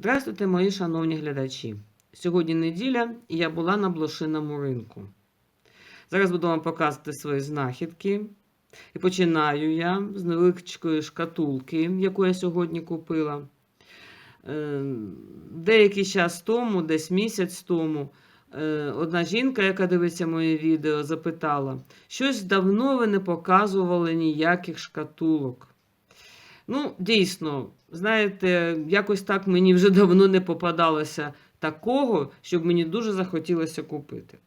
Здравствуйте, мої шановні глядачі. Сьогодні неділя, і я була на блошиному ринку. Зараз буду вам показувати свої знахідки. І починаю я з невеличкої шкатулки, яку я сьогодні купила. Е, Деякий час тому, десь місяць тому, е, одна жінка, яка дивиться моє відео, запитала: щось давно ви не показували ніяких шкатулок. Ну, дійсно, знаєте, якось так мені вже давно не попадалося такого, щоб мені дуже захотілося купити.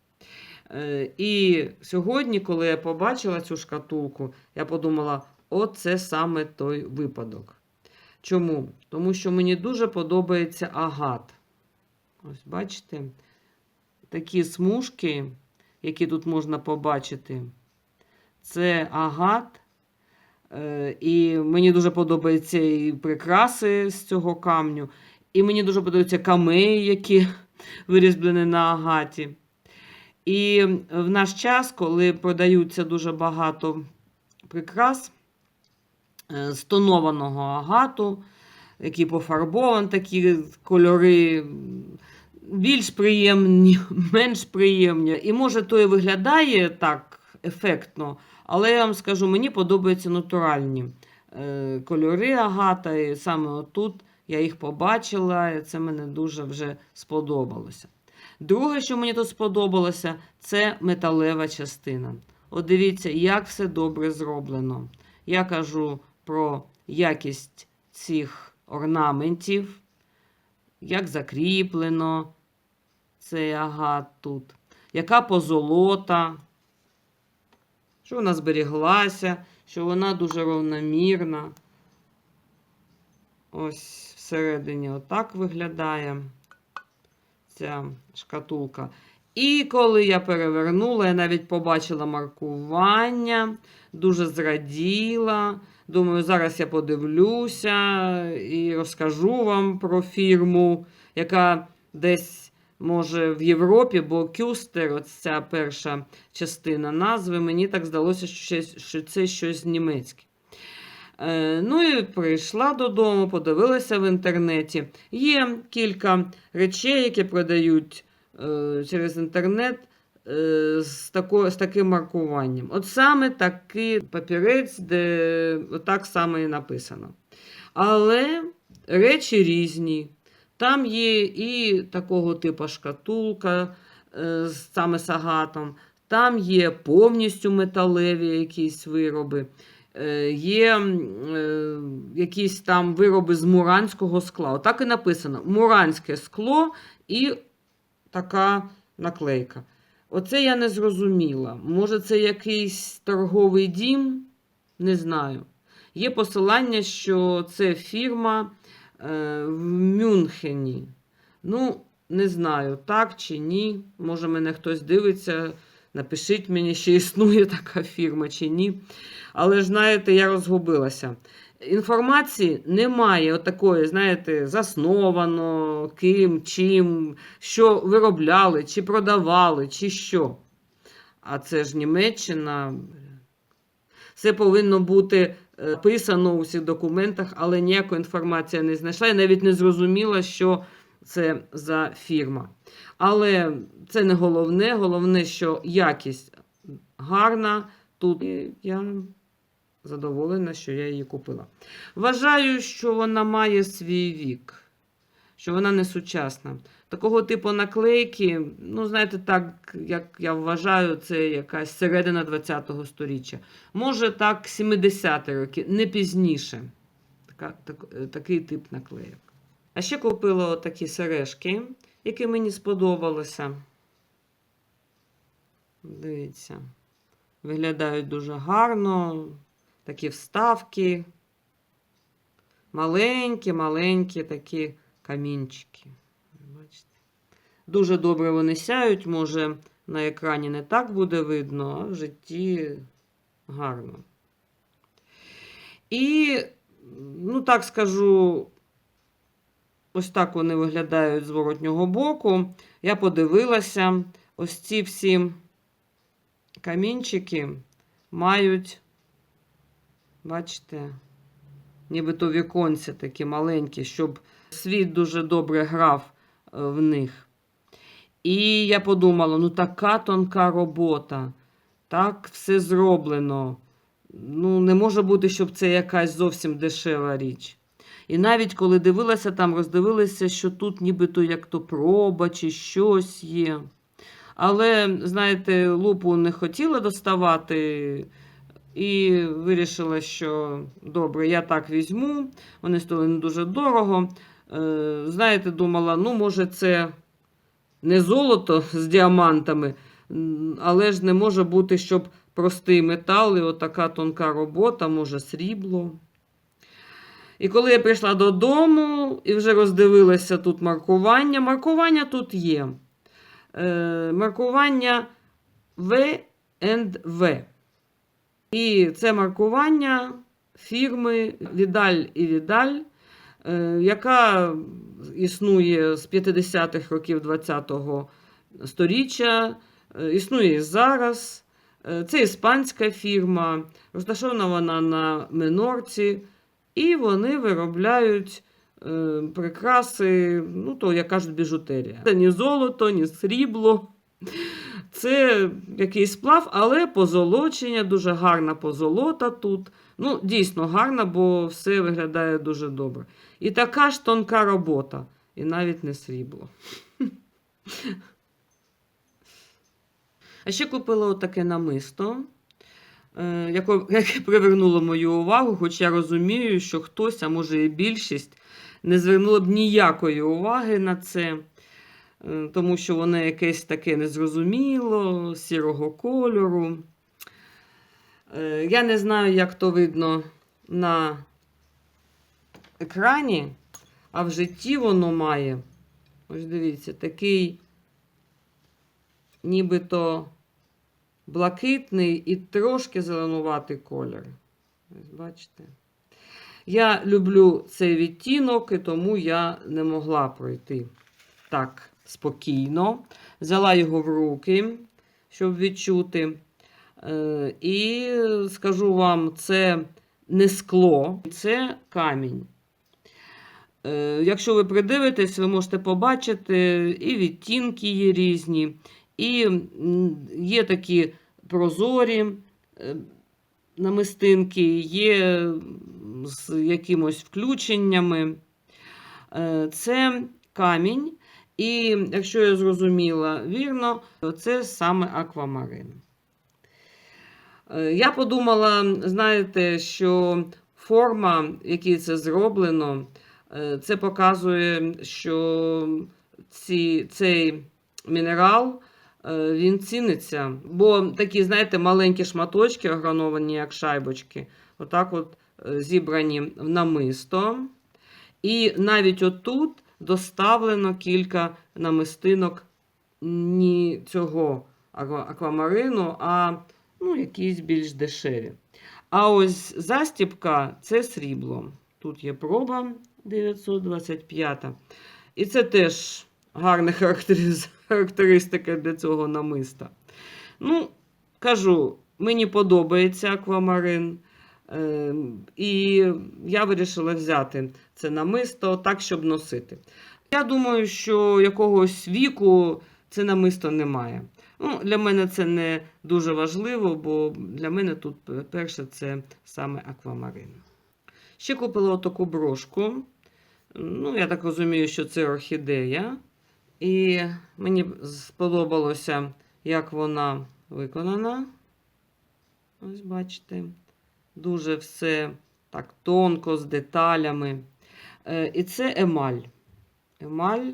Е, І сьогодні, коли я побачила цю шкатулку, я подумала, оце саме той випадок. Чому? Тому що мені дуже подобається агат. Ось бачите, такі смужки, які тут можна побачити, це агат. Е, І мені дуже подобаються і прикраси з цього камню. І мені дуже подобаються камеї, які вирізблені на агаті. І в наш час, коли продаються дуже багато прикрас е, з тонованого агату, які пофарбовані, такі кольори більш приємні, менш приємні. І може то і виглядає так ефектно, але я вам скажу, мені подобаються натуральні е, кольори агата, і саме отут я їх побачила, і це мене дуже вже сподобалося. Друге, що мені тут сподобалося, це металева частина. От дивіться, як все добре зроблено. Я кажу про якість цих орнаментів, як закріплено цей агат тут, яка позолота, що вона зберіглася, що вона дуже равномірна. Ось всередині отак виглядає ця шкатулка. І коли я перевернула, я навіть побачила маркування, дуже зраділа. Думаю, зараз я подивлюся і розкажу вам про фірму, яка десь може в Європі, бо Кюстер, ось ця перша частина назви, мені так здалося, що це щось німецьке. Е, Ну і прийшла додому, подивилася в інтернеті. Є кілька речей, які продають е, через інтернет е, з, тако, з таким маркуванням. От саме такий папірець, де так саме і написано. Але речі різні. Там є і такого типу шкатулка е, саме з агатом, там є повністю металеві якісь вироби. Е, Є е, якісь там вироби з муранського скла. Отак і написано: муранське скло і така наклейка. Оце я не зрозуміла. Може, це якийсь торговий дім? Не знаю. Є посилання, що це фірма в Мюнхені. Ну, не знаю, так чи ні. Може, мене хтось дивиться. Напишіть мені, чи існує така фірма чи ні. Але ж, знаєте, я розгубилася. Інформації немає отакої, знаєте, засновано, ким, чим, що виробляли, чи продавали, чи що. А це ж Німеччина. Все повинно бути е, написано у всіх документах, але ніякої інформації не знайшла. Я навіть не зрозуміла, що це за фірма. Але це не головне. Головне, що якість гарна. Тут і я задоволена, що я її купила. Вважаю, що вона має свій вік, що вона не сучасна. Такого типу наклейки, ну, знаєте, так, як я вважаю, це якась середина ХХ століття. Може, так, 70-ті роки, не пізніше. Така, так, е, такий тип наклейок. А ще купила такі сережки, які мені сподобалися. Дивіться, виглядають дуже гарно. Такі вставки. Маленькі, маленькі такі камінчики. Дуже добре вони сяють, може, на екрані не так буде видно, а в житті гарно. І, ну так скажу, ось так вони виглядають з воротнього боку. Я подивилася, ось ці всі камінчики мають, бачите, нібито віконці такі маленькі, щоб світ дуже добре грав е, в них. І я подумала: ну така тонка робота, так все зроблено. Ну, не може бути, щоб це якась зовсім дешева річ. І навіть коли дивилася, там роздивилася, що тут нібито як то проба чи щось є. Але, знаєте, лупу не хотіла доставати і вирішила, що добре, я так візьму. Вони стоїли не дуже дорого. Е, знаєте, думала, ну, може, це не золото з діамантами, але ж не може бути, щоб простий метал і отака тонка робота, може, срібло. І коли я прийшла додому і вже роздивилася тут маркування, маркування тут є. Е, маркування V В. І це маркування фірми Відаль і Відаль, яка існує з 50-х років 20-го сторіччя, е, існує і зараз. Е, Це іспанська фірма, розташована вона на Минорці, і вони виробляють е, прикраси, ну, то, як кажуть, біжутерія. Це ні золото, ні срібло. Це якийсь сплав, але позолочення, дуже гарна позолота тут. Ну, дійсно гарна, бо все виглядає дуже добре. І така ж тонка робота, і навіть не срібло. А ще купила отаке намисто, е, яке привернуло мою увагу, хоч я розумію, що хтось, а може і більшість, не звернуло б ніякої уваги на це, е, тому що воно якесь таке незрозуміло, сірого кольору. Е, Я не знаю, як то видно на екрані, а в житті воно має. Ось дивіться, такий нібито блакитний і трошки зеленуватий колір. Ось бачите. Я люблю цей відтінок, і тому я не могла пройти так спокійно. Взяла його в руки, щоб відчути. Е, І скажу вам, це не скло, це камінь. Е, Якщо ви придивитесь, ви можете побачити і відтінки є різні, і є такі прозорі е, намистинки, є з якимось включеннями. Це камінь, і якщо я зрозуміла вірно, це саме аквамарин. Е, Я подумала, знаєте, що форма, в якій це зроблено, е, це показує, що ці, цей мінерал е, він ціниться. Бо такі, знаєте, маленькі шматочки, ограновані як шайбочки, отак от зібрані в намисто. І навіть отут доставлено кілька намистинок не цього аквамарину, а ну, якісь більш дешеві. А ось застіпка це срібло. Тут є проба 925. І це теж гарна характеристика для цього намиста. Ну, кажу, мені подобається аквамарин. Е, і я вирішила взяти це намисто так, щоб носити. Я думаю, що якогось віку це намисто немає. Ну, для мене це не дуже важливо, бо для мене тут перше це саме аквамарин. Ще купила отаку брошку. Ну, я так розумію, що це орхідея. І мені сподобалося, як вона виконана. Ось бачите. Дуже все так тонко, з деталями. Е, І це емаль. Емаль.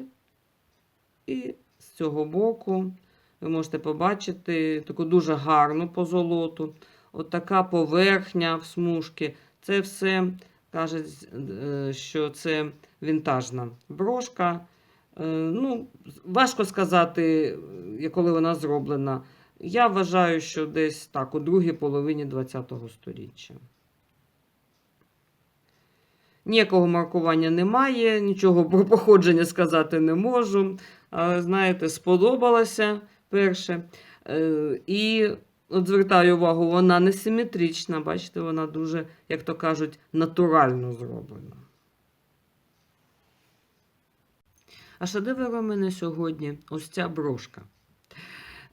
І з цього боку ви можете побачити таку дуже гарну позолоту. От така поверхня в смужки. Це все кажуть, е, що це вінтажна брошка. Е, Ну, важко сказати, е, коли вона зроблена. Я вважаю, що десь так, у другій половині ХХ століття. Ніякого маркування немає, нічого про походження сказати не можу. Але, знаєте, сподобалося перше. Е, І от звертаю увагу, вона не симетрична. Бачите, вона дуже, як то кажуть, натурально зроблена. А шедевр у мене сьогодні ось ця брошка.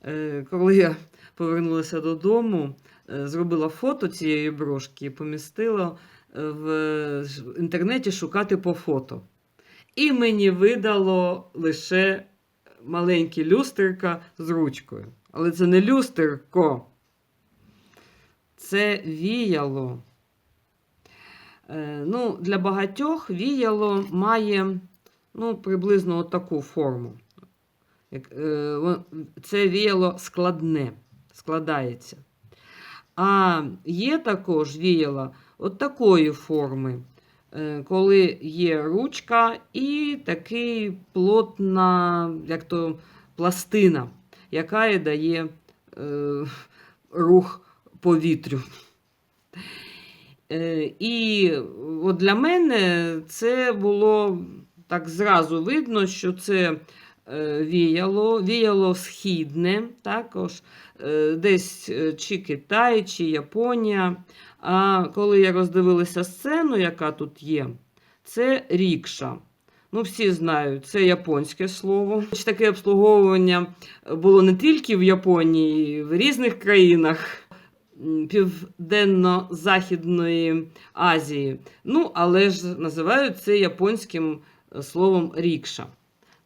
Е, Коли я повернулася додому, е, зробила фото цієї брошки і помістила в інтернеті шукати по фото. І мені видало лише маленьке люстерка з ручкою. Але це не люстерко, це віяло. Е, ну, для багатьох віяло має ну, приблизно таку форму. Е, Це віяло складне, складається. А є також віяло от такої форми, коли є ручка і такий плотна, як то пластина, яка і дає е, рух повітрю. Е, і от для мене це було так зразу видно, що це е, віяло, віяло східне, також е, десь е, чи Китай, чи Японія. А коли я роздивилася сцену, яка тут є, це рікша. Ну, всі знають, це японське слово. Таке обслуговування було не тільки в Японії, в різних країнах Південно-Західної Азії. Ну, але ж називають це японським е, словом рікша.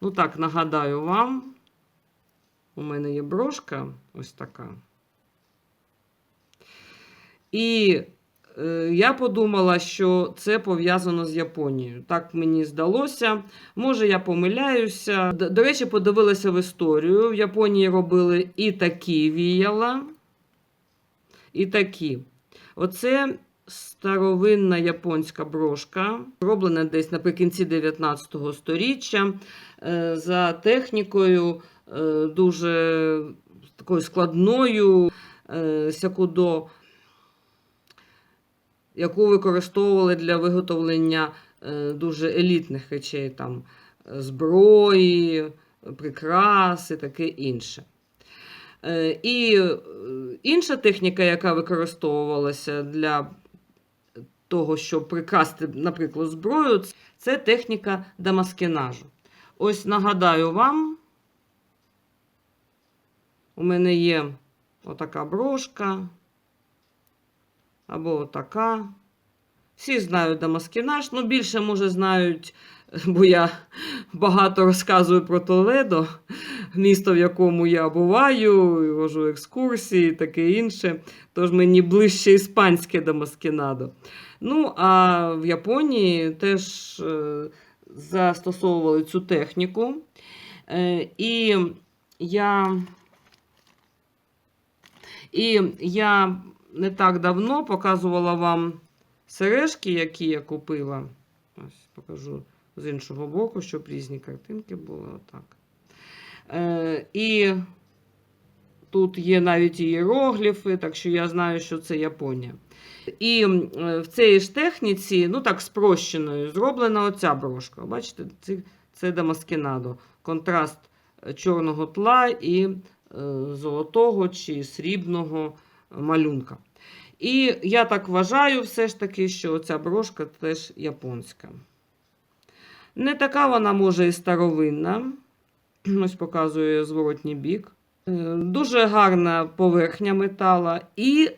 Ну так, нагадаю вам, у мене є брошка ось така. І е, я подумала, що це пов'язано з Японією. Так мені здалося. Може, я помиляюся. Д- До речі, подивилася в історію. В Японії робили і такі віяла, і такі. Оце старовинна японська брошка, зроблена десь наприкінці 19 століття е, за технікою е, дуже такою складною е, сякудо, яку використовували для виготовлення дуже елітних речей, там зброї, прикраси, таке інше. І інша техніка, яка використовувалася для того, щоб прикрасти, наприклад, зброю, це техніка дамаскінажу. Ось нагадаю вам, у мене є отака брошка або отака. Всі знають дамаскінаж, ну більше, може, знають, бо я багато розказую про Толедо, місто, в якому я буваю, вожу екскурсії, таке інше. Тож мені ближче іспанське дамаскінадо. Ну, а в Японії теж е, застосовували цю техніку. Е, і я. І я не так давно показувала вам сережки, які я купила. Ось покажу з іншого боку, щоб різні картинки були. Отак. Е, і тут є навіть ієрогліфи, так що я знаю, що це Японія. І е, в цій ж техніці, ну так, спрощеною, зроблена оця брошка. Бачите, це, дамаскінадо. Контраст е, чорного тла і золотого чи срібного малюнка. І я так вважаю, все ж таки, що ця брошка теж японська. Не така вона може і старовинна. Ось показує зворотній бік. Е, Дуже гарна поверхня метала і,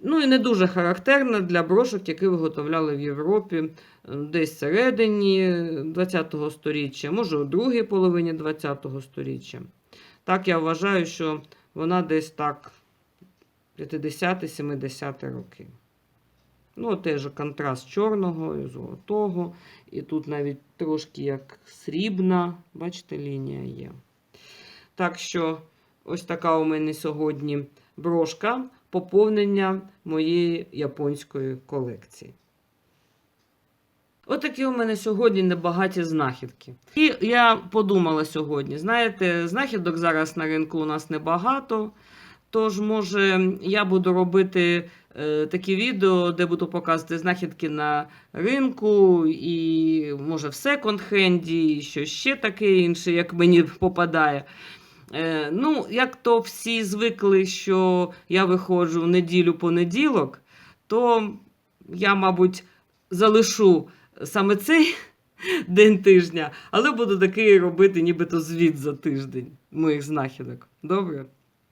ну, і не дуже характерна для брошок, які виготовляли в Європі е, десь всередині ХХ століття, може у другій половині ХХ століття. Так я вважаю, що вона десь так 50-70 роки. Ну, теж контраст чорного і золотого. І тут навіть трошки як срібна, бачите, лінія є. Так що, ось така у мене сьогодні брошка поповнення моєї японської колекції. Отакі у мене сьогодні небагаті знахідки. І я подумала сьогодні: знаєте, знахідок зараз на ринку у нас небагато. Тож, може, я буду робити такі відео, де буду показувати знахідки на ринку, і може в секонд-хенді, і що ще таке інше, як мені попадає. Е, ну, як то всі звикли, що я виходжу в неділю понеділок, то я, мабуть, залишу саме цей день тижня, але буду такий робити, нібито звіт за тиждень моїх знахідок. Добре?